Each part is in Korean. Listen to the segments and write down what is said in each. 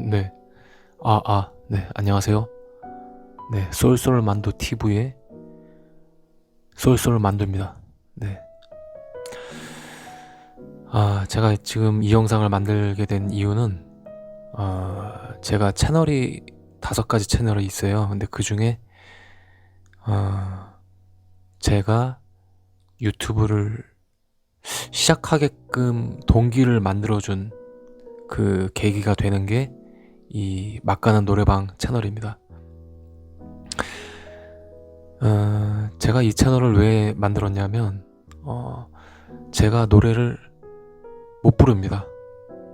네. 아, 아, 네. 안녕하세요. 네. 쏠쏠 만두 TV의 쏠쏠 만두입니다. 네. 아, 제가 지금 이 영상을 만들게 된 이유는, 어, 제가 채널이 다섯 가지 채널이 있어요. 근데 그 중에, 어, 제가 유튜브를 시작하게끔 동기를 만들어준 그 계기가 되는 게 이 막가는 노래방 채널입니다. 어, 제가 이 채널을 왜 만들었냐면, 어, 제가 노래를 못 부릅니다.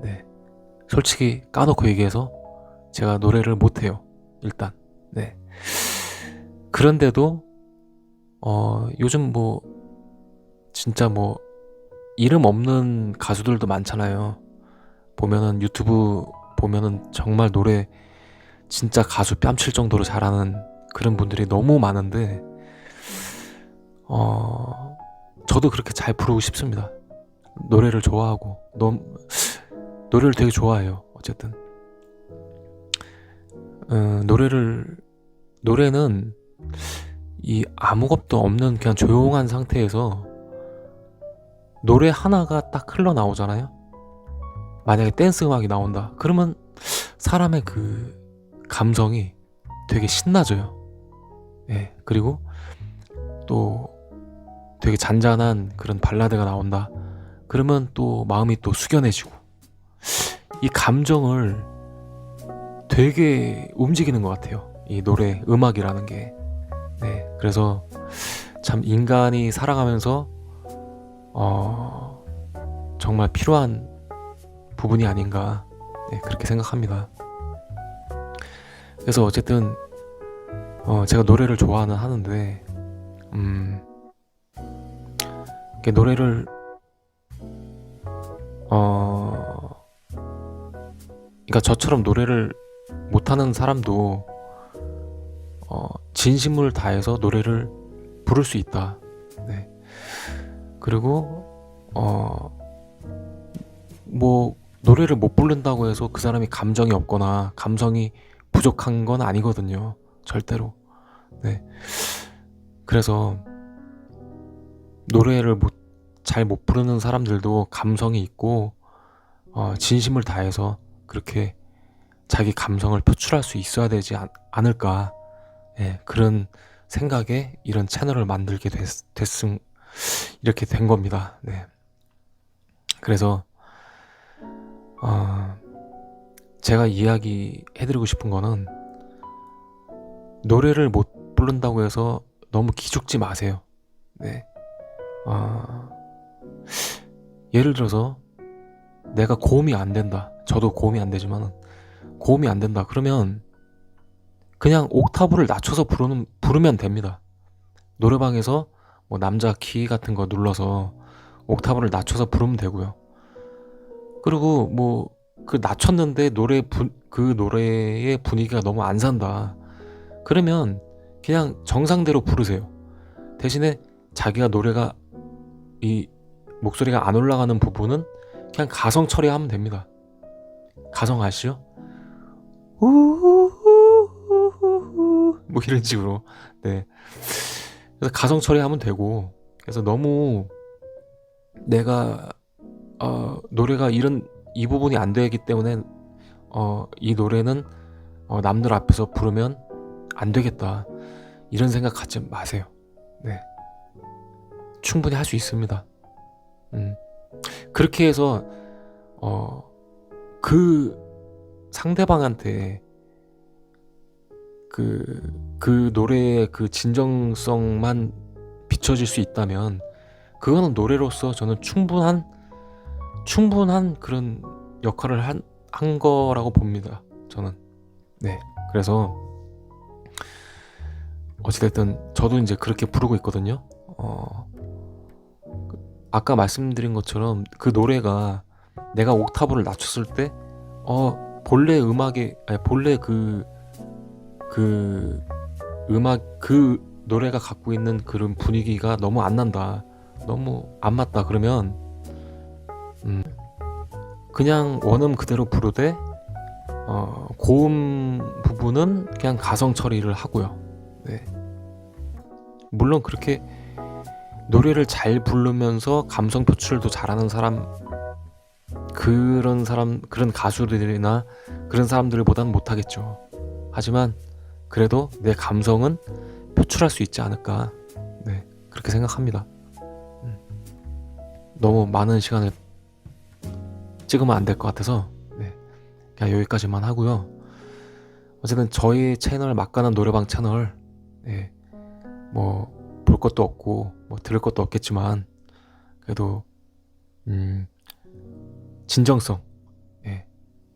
네. 솔직히 까놓고 얘기해서 제가 노래를 못해요. 일단. 네. 그런데도, 어, 요즘 뭐, 진짜 뭐, 이름 없는 가수들도 많잖아요. 보면은 유튜브 보면은 정말 노래 진짜 가수 뺨칠 정도로 잘하는 그런 분들이 너무 많은데 어 저도 그렇게 잘 부르고 싶습니다. 노래를 좋아하고 너무 노래를 되게 좋아해요. 어쨌든 어, 노래를 노래는 이 아무것도 없는 그냥 조용한 상태에서 노래 하나가 딱 흘러나오잖아요. 만약에 댄스 음악이 나온다. 그러면 사람의 그 감정이 되게 신나져요. 예. 그리고 또 되게 잔잔한 그런 발라드가 나온다. 그러면 또 마음이 또 숙연해지고 이 감정을 되게 움직이는 것 같아요. 이 노래, 음악이라는 게. 네. 그래서 참 인간이 살아가면서 어, 정말 필요한 부분이 아닌가 네, 그렇게 생각합니다. 그래서 어쨌든 어, 제가 노래를 좋아하는 하는데 음, 노래를 어, 그러니까 저처럼 노래를 못하는 사람도 어, 진심을 다해서 노래를 부를 수 있다. 네. 그리고 어, 뭐 노래를 못 부른다고 해서 그 사람이 감정이 없거나 감성이 부족한 건 아니거든요. 절대로. 네. 그래서 노래를 못, 잘 못 부르는 사람들도 감성이 있고, 어, 진심을 다해서 그렇게 자기 감성을 표출할 수 있어야 되지 않, 않을까. 예, 그런 생각에 이런 채널을 만들게 됐, 됐음, 이렇게 된 겁니다. 네. 그래서 어, 제가 이야기 해드리고 싶은 거는 노래를 못 부른다고 해서 너무 기죽지 마세요. 네. 어, 예를 들어서 내가 고음이 안 된다. 저도 고음이 안 되지만 고음이 안 된다. 그러면 그냥 옥타브를 낮춰서 부르는, 부르면 됩니다. 노래방에서 뭐 남자 키 같은 거 눌러서 옥타브를 낮춰서 부르면 되고요. 그리고 뭐 그 낮췄는데 노래 분, 그 노래의 분위기가 너무 안 산다. 그러면 그냥 정상대로 부르세요. 대신에 자기가 노래가 이 목소리가 안 올라가는 부분은 그냥 가성 처리하면 됩니다. 가성 아시죠? 뭐 이런 식으로 네. 그래서 가성 처리하면 되고 그래서 너무 내가 어, 노래가 이런 이 부분이 안 되기 때문에 어, 이 노래는 어, 남들 앞에서 부르면 안 되겠다 이런 생각 갖지 마세요. 네, 충분히 할 수 있습니다. 음. 그렇게 해서 어, 그 상대방한테 그, 그 노래의 그 진정성만 비춰질 수 있다면 그거는 노래로서 저는 충분한 충분한 그런 역할을 한, 한 거라고 봅니다. 저는. 네. 그래서 어찌됐든 저도 이제 그렇게 부르고 있거든요. 어, 그 아까 말씀드린 것처럼 그 노래가 내가 옥타브를 낮췄을 때, 어, 본래 음악에, 아니, 본래 그, 그 음악, 그 노래가 갖고 있는 그런 분위기가 너무 안 난다. 너무 안 맞다. 그러면, 음, 그냥 원음 그대로 부르되 어, 고음 부분은 그냥 가성 처리를 하고요. 네. 물론 그렇게 노래를 잘 부르면서 감성 표출도 잘하는 사람 그런 사람 그런 가수들이나 그런 사람들보다는 못하겠죠. 하지만 그래도 내 감성은 표출할 수 있지 않을까. 네 그렇게 생각합니다. 음. 너무 많은 시간을 찍으면 안 될 것 같아서 네, 그냥 여기까지만 하고요. 어쨌든 저희 채널 막간한 노래방 채널 네, 뭐볼 것도 없고 뭐 들을 것도 없겠지만 그래도 음 진정성 예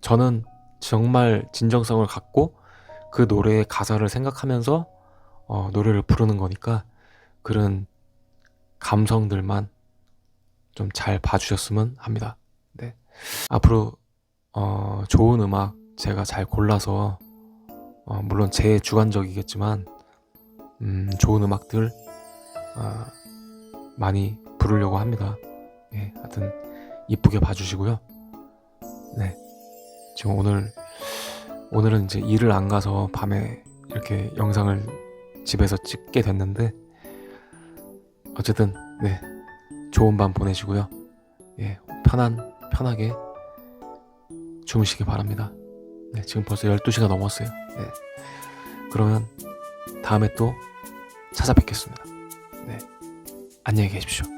저는 정말 진정성을 갖고 그 노래의 가사를 생각하면서 어, 노래를 부르는 거니까 그런 감성들만 좀 잘 봐주셨으면 합니다. 네 앞으로 어, 좋은 음악 제가 잘 골라서 어, 물론 제 주관적이겠지만 음, 좋은 음악들 어, 많이 부르려고 합니다. 예, 하여튼 이쁘게 봐주시고요. 네, 지금 오늘 오늘은 이제 일을 안 가서 밤에 이렇게 영상을 집에서 찍게 됐는데 어쨌든 네 좋은 밤 보내시고요. 예, 편한 편하게 주무시기 바랍니다. 네, 지금 벌써 12시가 넘었어요. 네. 그러면 다음에 또 찾아뵙겠습니다. 네. 안녕히 계십시오.